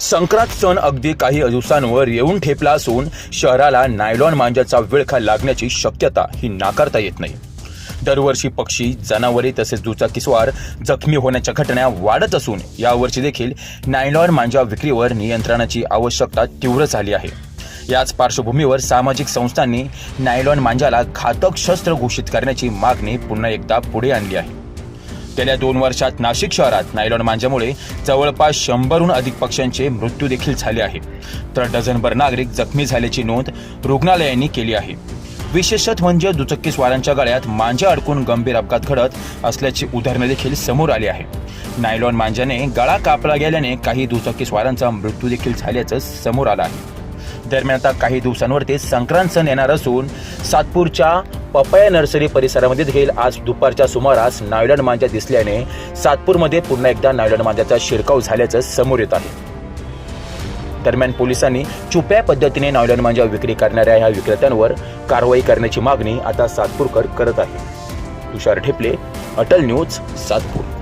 संक्रांत सण अगदी काही दिवसांवर येऊन ठेपला असून शहराला नायलॉन मांजाचा विळखा लागण्याची शक्यता ही नाकारता येत नाही. दरवर्षी पक्षी जनावरे तसेच दुचाकीस्वार जखमी होण्याच्या घटना वाढत असून यावर्षी देखील नायलॉन मांजा विक्रीवर नियंत्रणाची आवश्यकता तीव्र झाली आहे. याच पार्श्वभूमीवर सामाजिक संस्थांनी नायलॉन मांजाला घातक शस्त्र घोषित करण्याची मागणी पुन्हा एकदा पुढे आणली आहे. गेल्या दोन वर्षात नाशिक शहरात नायलॉन मांजामुळे जवळपास शंभरहून अधिक पक्ष्यांचे मृत्यू देखील झाले आहे तर डझनभर नागरिक जखमी झाल्याची नोंद रुग्णालयांनी केली आहे. विशेषत म्हणजे दुचक्की स्वारांच्या गळ्यात मांजा अडकून गंभीर अपघात घडत असल्याची उदाहरणे देखील समोर आली आहे. नायलॉन मांजाने गळा कापला गेल्याने काही दुचक्की स्वारांचा मृत्यू देखील झाल्याचं समोर आलं आहे. दरम्यान आता काही दिवसांवरती संक्रांत सण येणार असून सातपूरच्या पपया नर्सरी परिसरामध्ये देखील आज दुपारच्या सुमारास नायलंड मांजा दिसल्याने सातपूरमध्ये पुन्हा एकदा नायलॉन मांजाचा शिरकाव झाल्याचं समोर येत आहे. दरम्यान पोलिसांनी छुप्या पद्धतीने नायलॉन मांजा विक्री करणाऱ्या ह्या विक्रेत्यांवर कारवाई करण्याची मागणी आता सातपूरकर करत आहे. तुषार ठेपले अटल न्यूज सातपूर.